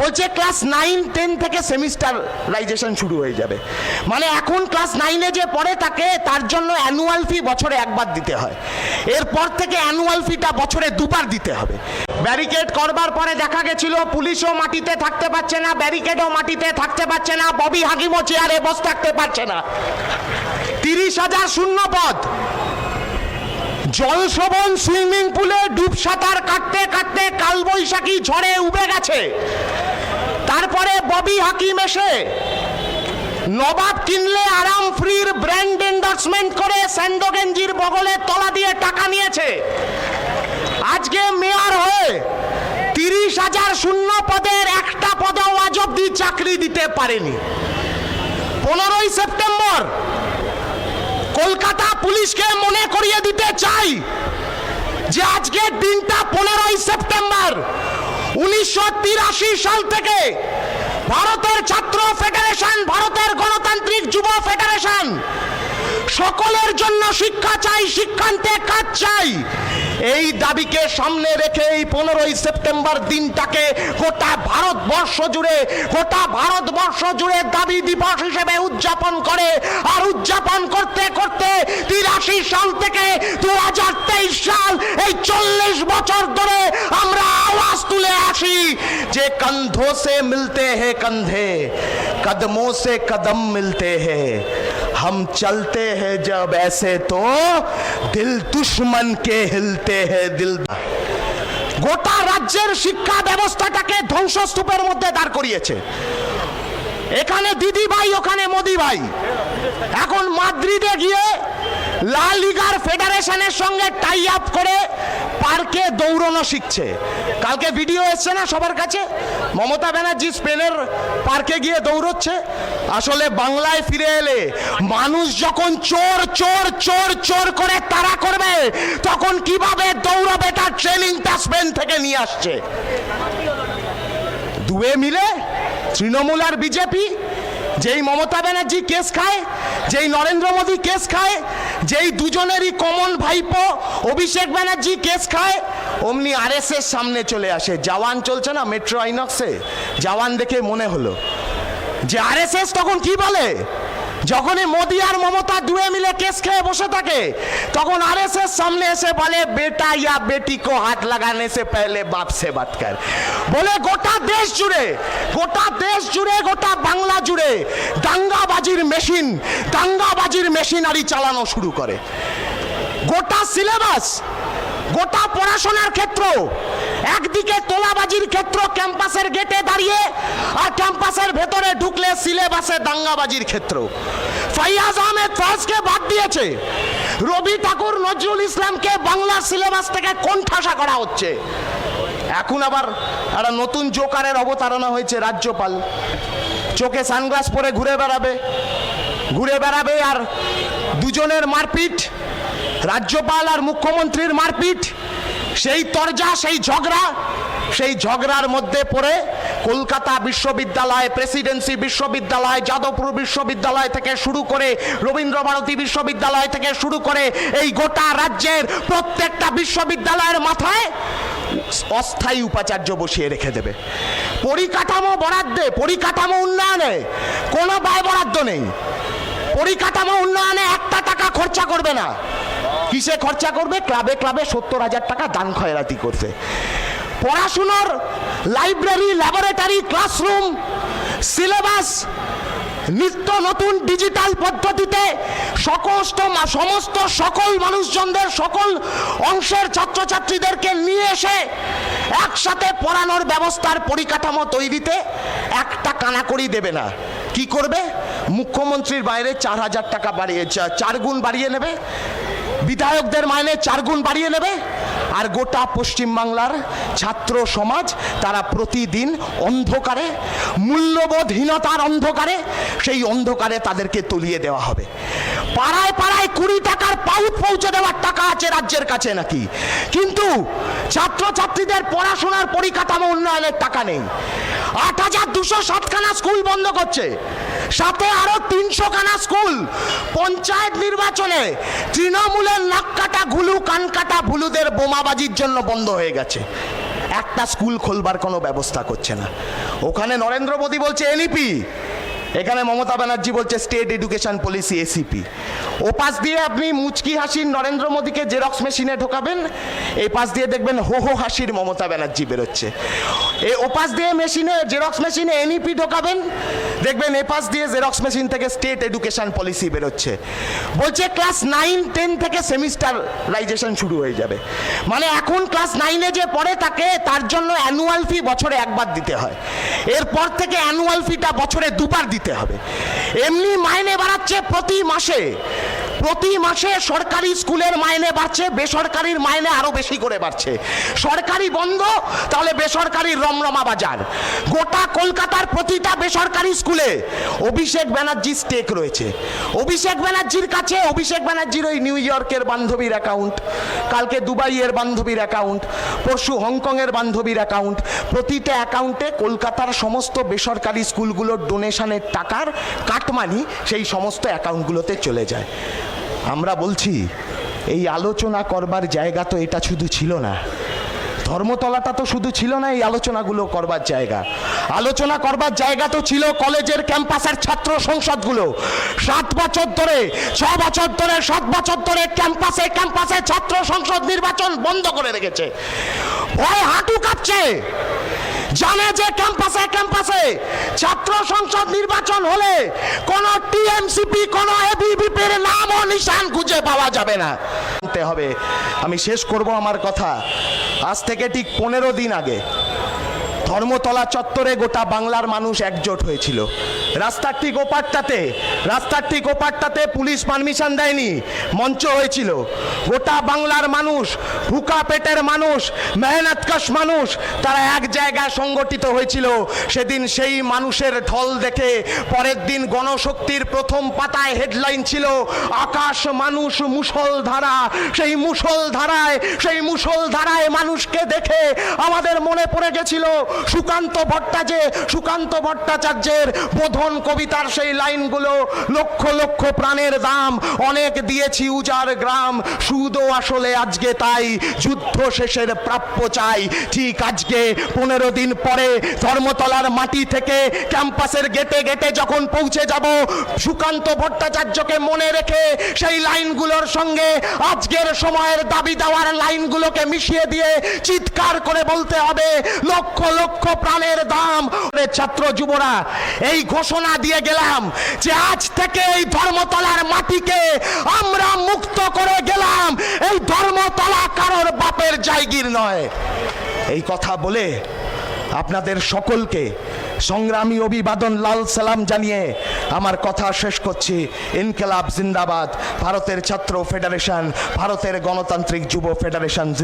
বলছে class nine ten থেকে সেমিস্টারাইজেশন শুরু হয়ে যাবে। মানে এখন ক্লাস নাইনে যে পড়ে তাকে তার জন্য অ্যানুয়াল ফি বছরে একবার দিতে হয়। এরপর থেকে অ্যানুয়াল ফিটা বছরে দুবার দিতে হবে। ব্যারিকেড করবার পরে দেখা গেছিল, পুলিশও মাটিতে থাকতে পারছে না ব্যারিকেডও মাটিতে থাকতে পারছে না, ববি হাকিমও চেয়ারে বসে থাকতে পারছে না। তিরিশ হাজার শূন্য পদ। জলশোভন সুইমিং পুলে ডুব সাঁতার কাটতে কাটতে কালবৈশাখী ঝড়ে উবে গেছে। তারপরে ববি হাকিম এসে নবাব কিনলে আরাম ফ্রির ব্র্যান্ড এন্ডোর্সমেন্ট করে স্যান্ডো গেঞ্জির বগলে তলা দিয়ে টাকা নিয়েছে। আজকে মেয়র হয়ে তিরিশ হাজার শূন্য পদের একটা পদেও আজ অব্দি চাকরি দিতে পারেনি। পনেরোই সেপ্টেম্বর কলকাতা পুলিশকে মনে করিয়ে দিতে চাই যে আজকের দিনটা পনেরোই সেপ্টেম্বর উনিশশো তিরাশি সাল থেকে ভারতের ছাত্র ফেডারেশন, ভারতের গণতান্ত্রিক যুব ফেডারেশন, সকলের জন্য শিক্ষা চাই, শিক্ষান্তে কাজ চাই। এই দাবিকে সামনে রেখে এই পনেরোই সেপ্টেম্বর দিনটাকে গোটা ভারতবর্ষ জুড়ে, গোটা ভারতবর্ষ জুড়ে দাবি দিবস হিসেবে উদযাপন করে আর উদযাপন করতে করতে তিরাশি সাল থেকে দু হাজার তেইশ সাল এই চল্লিশ বছর ধরে আমরা আওয়াজ তুলে আসি যে कंधों से मिलते हैं कंधे कदमों से कदम मिलते हैं हम चलते हैं जब ऐसे तो दिल दुश्मन के हिलते हैं दिल গোটা রাজ্যের শিক্ষা ব্যবস্থাটাকে ধ্বংসস্তূপের মধ্যে দাঁড় করিয়েছে এখানে দিদি ভাই, ওখানে মোদি ভাই। এখন মাদ্রিদে গিয়ে লা লিগার ফেডারেশনের সঙ্গে টাই আপ করে পার্কে দৌড়ানো শিখছে। কালকে ভিডিও এসছে না সবার কাছে? মমতা ব্যানার্জি স্পেনের পার্কে গিয়ে দৌড়চ্ছে। আসলে বাংলায় ফিরে এলে মানুষ যখন চোর চোর চোর চোর করে তারা করবে, তখন কীভাবে দৌড়াবে তার ট্রেনিংটা স্পেন থেকে নিয়ে আসছে? দুয়ে মিলে তৃণমূল আর বিজেপি, যেই মমতা ব্যানার্জি কেস খায়, যেই নরেন্দ্র মোদী কেস খায়, যেই দুজনেরই কমন ভাইপো অভিষেক ব্যানার্জি কেস খায়, অমনি আর সামনে চলে আসে। জওয়ান চলছে না মেট্রো আইনক্সে? জওয়ান দেখে মনে হলো। যে আর তখন কি বলে? যখনই মোদি আর মমতা দুয়ে মিলে কেস খেয়ে বসে থাকে, তখন আর সামনে এসে বলে, বেটা ইয়া বেটি কো হাত লাগানে সে পহলে বাপ সে বাত কর। বলে, গোটা দেশ জুড়ে, গোটা দেশ জুড়ে, গোটা বাংলা জুড়ে দাঙ্গাবাজির মেশিন, দাঙ্গাবাজির মেশিনারি চালানো শুরু করে। গোটা সিলেবাস, গোটা পড়াশোনার ক্ষেত্র একদিকে তোলাবাজির ক্ষেত্র ক্যাম্পাসের গেটে দাঁড়িয়ে, আর ক্যাম্পাসের ভেতরে ঢুকলে সিলেবাসে দাঙ্গাবাজির ক্ষেত্র। ফাইয়াজ আহমেদ ফজকে বাদ দিয়েছে। রবি ঠাকুর নজরুল ইসলামকে বাংলার সিলেবাস থেকে কোণঠাসা করা হচ্ছে। এখন আবার একটা নতুন জোকারের অবতারণা হয়েছে রাজ্যপাল। চোখে সানগ্লাস পরে ঘুরে বেড়াবে। ঘুরে বেড়াবে আর দুজনের মারপিট, রাজ্যপাল আর মুখ্যমন্ত্রীর মারপিট সেই তরজা, সেই ঝগড়া, সেই ঝগড়ার মধ্যে পড়ে কলকাতা বিশ্ববিদ্যালয়, প্রেসিডেন্সি বিশ্ববিদ্যালয়, যাদবপুর বিশ্ববিদ্যালয় থেকে শুরু করে রবীন্দ্র ভারতী বিশ্ববিদ্যালয় থেকে শুরু করে এই গোটা রাজ্যের প্রত্যেকটা বিশ্ববিদ্যালয়ের মাথায় অস্থায়ী উপাচার্য বসিয়ে রেখে দেবে। পরিকাঠামো বরাদ্দে, পরিকাঠামো উন্নয়নে কোনো ব্যয় বরাদ্দ নেই। পরিকাঠামো উন্নয়নে একটা খরচা করবে না। কিসে খরচা করবে? ক্লাবে ক্লাবে সত্তর হাজার টাকা দান খয়রাতি করতে পড়াশুনোর লাইব্রেরি ল্যাবরেটরি ক্লাসরুম সিলেবাস নিত্য নতুন ডিজিটাল পদ্ধতিতে সমস্ত সমস্ত সকল মানুষজনদের, সকল অংশের ছাত্রছাত্রীদেরকে নিয়ে এসে একসাথে পড়ানোর ব্যবস্থার পরিকাঠামো তৈরিতে একটা কানাকড়ি দেবে না। কি করবে? মুখ্যমন্ত্রীর বাইরে চার হাজার টাকা বাড়িয়ে চার গুণ বাড়িয়ে নেবে। বিধায়কদের মাইনে চার গুণ বাড়িয়ে নেবে। আর গোটা পশ্চিমবাংলার ছাত্র সমাজ, তারা প্রতিদিন অন্ধকারে, মূল্যবোধহীনতার অন্ধকারে, সেই অন্ধকারে তাদেরকে তলিয়ে দেওয়া হবে। পাড়ায় পাড়ায় কুড়ি টাকার পাউট পৌঁছে দেওয়ার টাকা আছে রাজ্যের কাছে নাকি? কিন্তু ছাত্রছাত্রীদের পড়াশোনার পরিকাঠামো উন্নয়নের টাকা নেই। আট হাজার দুশো সাতখানা স্কুল বন্ধ করছে। সাথে আরও তিনশো খানা স্কুল পঞ্চায়েত নির্বাচনে তৃণমূলের নাক কাটা ঘুলু কান কাটা ভুলুদের বোমাবাজির জন্য বন্ধ হয়ে গেছে। একটা স্কুল খোলবার কোনো ব্যবস্থা করছে না। ওখানে নরেন্দ্র মোদী বলছে এনইপি এখানে মমতা ব্যানার্জি বলছে স্টেট এডুকেশন পলিসি এসিপি ও পাশ দিয়ে আপনি মুচকি হাসির নরেন্দ্র মোদীকে জেরক্স মেশিনে ঢোকাবেন, এই পাশ দিয়ে দেখবেন হো হো হাসির মমতা ব্যানার্জি বেরোচ্ছে। এ ও পাশ দিয়ে মেশিনে, জেরক্স মেশিনে এনইপি ঢোকাবেন, দেখবেন এ পাশ দিয়ে জেরক্স মেশিন থেকে স্টেট এডুকেশন পলিসি বেরোচ্ছে। বলছে ক্লাস নাইন টেন থেকে সেমিস্টারাইজেশন শুরু হয়ে যাবে। মানে এখন ক্লাস নাইনে যে পড়ে তাকে, তার জন্য অ্যানুয়াল ফি বছরে একবার দিতে হয়। এরপর থেকে অ্যানুয়াল ফিটা বছরে দুবার দিতে হবে। এমনি মাইনে বাড়াচ্ছে প্রতি মাসে। প্রতি মাসে সরকারি স্কুলের মাইনে বাড়ছে, বেসরকারির মাইনে আরও বেশি করে বাড়ছে। সরকারি বন্ধ, তাহলে বেসরকারি রমরমা বাজার। গোটা কলকাতার প্রতিটা বেসরকারি স্কুলে অভিষেক ব্যানার্জি স্টেক রয়েছে। অভিষেক ব্যানার্জির কাছে, অভিষেক ব্যানার্জির ওই নিউ ইয়র্কের বান্ধবীর অ্যাকাউন্ট কালকে দুবাইয়ের বান্ধবীর অ্যাকাউন্ট পরশু হংকংয়ের বান্ধবীর অ্যাকাউন্ট প্রতিটা অ্যাকাউন্টে কলকাতার সমস্ত বেসরকারি স্কুলগুলোর ডোনেশনের টাকার কাটমানি সেই সমস্ত অ্যাকাউন্টগুলোতে চলে যায়। আমরা বলছি, এই আলোচনা করবার জায়গা তো এটা শুধু ছিল না। ধর্মতলাটা তো শুধু ছিল না এই আলোচনাগুলো করবার জায়গা। আলোচনা করবার জায়গা তো ছিল কলেজের ক্যাম্পাসের ছাত্র সংসদগুলো। সাত বছর ধরে, ছ বছর ধরে, সাত বছর ধরে ক্যাম্পাসে ক্যাম্পাসে ছাত্র সংসদ নির্বাচন বন্ধ করে রেখেছে। ভয় হাঁটু কাঁপছে। জানে যে ক্যাম্পাসে ক্যাম্পাসে ছাত্র সংসদ নির্বাচন হলে কোন টিএমসিপি, কোন এবিভিপির নাম ও নিশান খুঁজে পাওয়া যাবে না। হবে। আমি শেষ করব আমার কথা। আজ থেকে ঠিক পনেরো দিন আগে ধর্মতলা চত্বরে গোটা বাংলার মানুষ একজোট হয়েছিল। রাস্তার ঠিক ওপারটাতে, রাস্তার ঠিক ওপারটাতে পুলিশ পারমিশন দেয়নি। মঞ্চ হয়েছিল। গোটা বাংলার মানুষ, ভুকা পেটের মানুষ মেহনতকশ মানুষ, তারা এক জায়গায় সংগঠিত হয়েছিল। সেদিন সেই মানুষের ঢল দেখে পরের দিন গণশক্তির প্রথম পাতায় হেডলাইন ছিল, আকাশ মানুষ মুসল ধারা। সেই মুসল ধারায়, সেই মুসল ধারায় মানুষকে দেখে আমাদের মনে পড়ে গেছিল সুকান্ত ভট্টাচে সুকান্ত ভট্টাচার্যের বোধন কবিতার সেই লাইনগুলো লক্ষ লক্ষ প্রাণের দাম। অনেক দিয়েছি উজার গ্রাম। সুদও আসলে আজকে তাই। যুদ্ধ শেষের প্রাপ্য চাই। ঠিক আজকে, পনেরো দিন পরে ধর্মতলার মাটি থেকে ক্যাম্পাসের গেটে গেটে যখন পৌঁছে যাব, সুকান্ত ভট্টাচার্যকে মনে রেখে সেই লাইনগুলোর সঙ্গে আজকের সময়ের দাবি দেওয়ার লাইনগুলোকে মিশিয়ে দিয়ে চিৎকার করে বলতে হবে, লক্ষ লক্ষ প্রাণের দাম। ছাত্র যুবরা, এই ঘোষণা দিয়ে গেলাম যে আজ থেকে এই ধর্মতলার মাটিকে আমরা মুক্ত করে গেলাম। এই ধর্মতলা কারোর বাপের জায়গির নয়। এই কথা বলে আপনাদের সকলকে সংগ্রামী অভিবাদন লাল সালাম জানিয়ে আমার কথা শেষ করছি। ইনকেলাব জিন্দাবাদ, ভারতের ছাত্র ফেডারেশন, ভারতের গণতান্ত্রিক যুব ফেডারেশন।